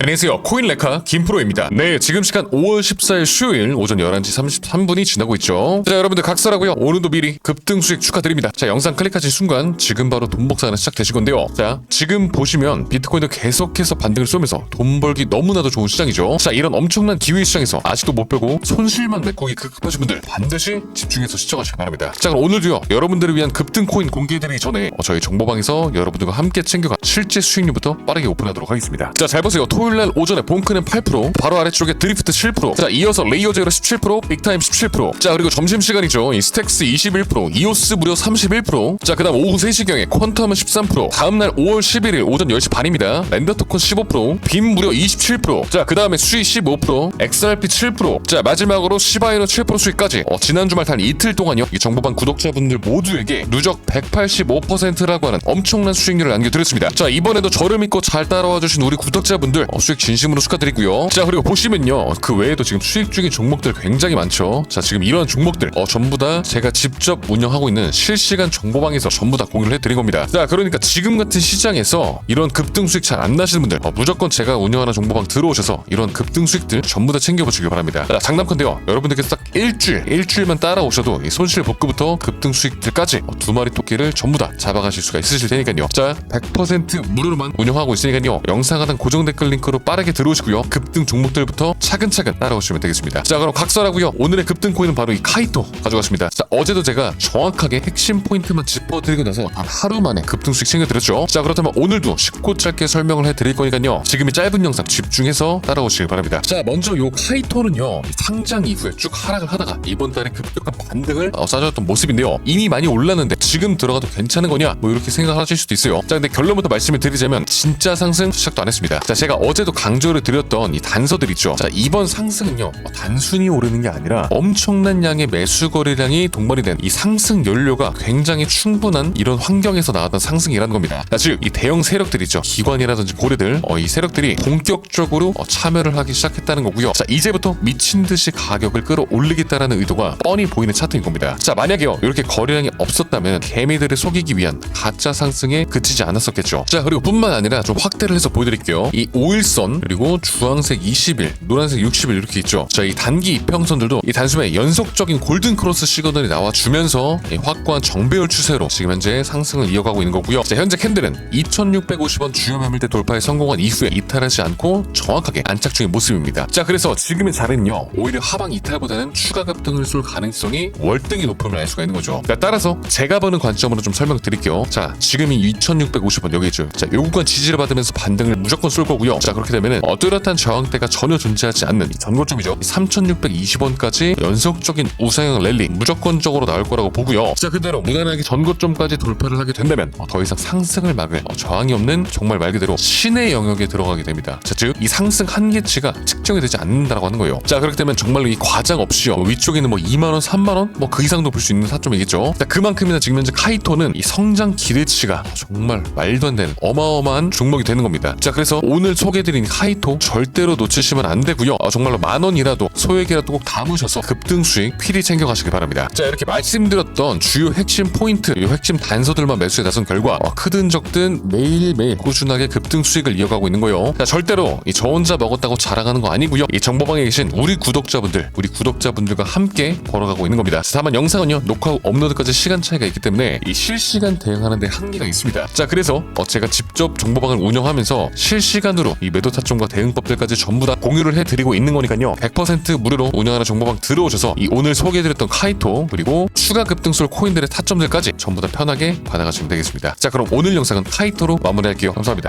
안녕하세요. 코인레카 김프로입니다. 네 지금 시간 5월 14일 수요일 오전 11시 33분이 지나고 있죠. 자 여러분들 각설하고요. 오늘도 미리 급등 수익 축하드립니다. 자 영상 클릭하신 순간 지금 바로 돈 복사가 시작되실 건데요. 자 지금 보시면 비트코인도 계속해서 반등을 쏘면서 돈 벌기 너무나도 좋은 시장이죠. 자 이런 엄청난 기회 시장에서 아직도 못 빼고 손실만 메꾸기 급급하신 분들 반드시 집중해서 시청하시기 바랍니다. 자 그럼 오늘도요. 여러분들을 위한 급등 코인 공개해드리기 전에 어, 저희 정보방에서 여러분들과 함께 챙겨가 실제 수익률부터 빠르게 오픈하도록 하겠습니다. 자 잘 보세요. 토요 일날 오전에 본크는 8% 바로 아래쪽에 드리프트 7%자 이어서 레이어 제로 17% 빅타임 17%자 그리고 점심시간이죠. 이 스택스 21% 이오스 무려 31%자 그 다음 오후 3시경에 퀀텀은 13% 다음날 5월 11일 오전 10시 반입니다. 랜더토큰 15%빔 무려 27%자 그 다음에 수익 15% XRP 7%자 마지막으로 시바이노 7% 수익까지. 어, 지난 주말 단 이틀 동안요. 이 정보방 구독자분들 모두에게 누적 185%라고 하는 엄청난 수익률을 안겨드렸습니다. 자 이번에도 저를 믿고 잘 따라와 주신 우리 구독자분들 어, 수익 진심으로 축하드리고요. 자 그리고 보시면요. 그 외에도 지금 수익 중인 종목들 굉장히 많죠. 자 지금 이런 종목들 어, 전부 다 제가 직접 운영하고 있는 실시간 정보방에서 전부 다 공유를 해드린 겁니다. 자 그러니까 지금 같은 시장에서 이런 급등 수익 잘 안 나시는 분들 어, 무조건 제가 운영하는 정보방 들어오셔서 이런 급등 수익들 전부 다 챙겨보시길 바랍니다. 자 장담컨대요. 여러분들께서 딱 일주일 일주일만 따라오셔도 이 손실 복구부터 급등 수익들까지 어, 두 마리 토끼를 전부 다 잡아가실 수가 있으실 테니까요. 자 100% 무료로만 운영하고 있으니까요. 영상 하단 고정 댓글 링크 로 빠르게 들어오시고요. 급등 종목들부터 차근차근 따라오시면 되겠습니다. 자 그럼 각설하고요. 오늘의 급등 코인은 바로 이 카이토 가져갔습니다. 자 어제도 제가 정확하게 핵심 포인트만 짚어드리고 나서 단 하루 만에 급등 수익 챙겨드렸죠. 자 그렇다면 오늘도 쉽고 짧게 설명을 해드릴 거니까요. 지금 이 짧은 영상 집중해서 따라오시길 바랍니다. 자 먼저 요 카이토는요 상장 이후에 쭉 하락을 하다가 이번 달에 급격한 반등을 어, 쌓아줬던 모습인데요. 이미 많이 올랐는데 지금 들어가도 괜찮은 거냐? 뭐 이렇게 생각하실 수도 있어요. 자 근데 결론부터 말씀을 드리자면 진짜 상승 시작도 안 했습니다. 자 제가 어제 도 강조를 드렸던 이 단서들 있죠. 자 이번 상승은요 어, 단순히 오르는 게 아니라 엄청난 양의 매수 거래량이 동반이 된 이 상승 연료가 굉장히 충분한 이런 환경에서 나왔던 상승이라는 겁니다. 자 즉 이 대형 세력들 있죠. 기관이라든지 고래들 어, 이 세력들이 본격적으로 어, 참여를 하기 시작했다는 거고요. 자 이제부터 미친 듯이 가격을 끌어올리겠다라는 의도가 뻔히 보이는 차트인 겁니다. 자 만약에요 이렇게 거래량이 없었다면 개미들을 속이기 위한 가짜 상승에 그치지 않았었겠죠. 자 그리고 뿐만 아니라 좀 확대를 해서 보여드릴게요. 이 5일 선 그리고 주황색 20일 노란색 60일 이렇게 있죠. 자 이 단기 이평선들도 이 단숨에 연속적인 골든 크로스 시그널이 나와 주면서 이 확고한 정배열 추세로 지금 현재 상승을 이어가고 있는 거고요. 자 현재 캔들은 2650원 주요 매물대 돌파에 성공한 이후에 이탈하지 않고 정확하게 안착 중인 모습입니다. 자 그래서 지금의 자리는요 오히려 하방 이탈보다는 추가 급등을 쏠 가능성이 월등히 높음을 알 수가 있는 거죠. 자, 따라서 제가 보는 관점으로 좀 설명드릴게요. 자 지금이 2650원 여기 있죠. 자 요 구간 지지를 받으면서 반등을 무조건 쏠 거고요 자 그렇게 되면은 어, 뚜렷한 저항대가 전혀 존재하지 않는 이 전고점이죠. 3620원까지 연속적인 우상향 랠리 무조건적으로 나올 거라고 보고요. 자 그대로 무난하게 전고점까지 돌파를 하게 된다면 어, 더 이상 상승을 막을 어, 저항이 없는 정말 말 그대로 신의 영역에 들어가게 됩니다. 자 즉 이 상승 한계치가 측정이 되지 않는다라고 하는 거예요. 자 그렇게 되면 정말로 이 과장 없이요. 뭐 위쪽에 는 뭐 2만 원 3만 원? 뭐 그 이상도 볼 수 있는 타점이겠죠. 자 그만큼이나 지금 현재 카이토는 이 성장 기대치가 정말 말도 안 되는 어마어마한 종목이 되는 겁니다. 자 그래서 오늘 소개 해드린 카이토 절대로 놓치시면 안 되고요. 어, 정말로 만 원이라도 소액이라도 꼭 담으셔서 급등 수익 필히 챙겨가시길 바랍니다. 자 이렇게 말씀드렸던 주요 핵심 포인트 이 핵심 단서들만 매수에 나선 결과 어, 크든 적든 매일매일 꾸준하게 급등 수익을 이어가고 있는 거예요. 자 절대로 이 저 혼자 먹었다고 자랑하는 거 아니고요. 이 정보방에 계신 우리 구독자분들 우리 구독자분들과 함께 벌어가고 있는 겁니다. 자, 다만 영상은요 녹화 후 업로드까지 시간 차이가 있기 때문에 이 실시간 대응하는 데 한계가 있습니다. 자 그래서 어, 제가 직접 정보방을 운영하면서 실시간으로 이 매도 타점과 대응법들까지 전부 다 공유를 해드리고 있는 거니까요. 100% 무료로 운영하는 정보방 들어오셔서 이 오늘 소개해드렸던 카이토 그리고 추가 급등설 코인들의 타점들까지 전부 다 편하게 받아가시면 되겠습니다. 자 그럼 오늘 영상은 카이토로 마무리할게요. 감사합니다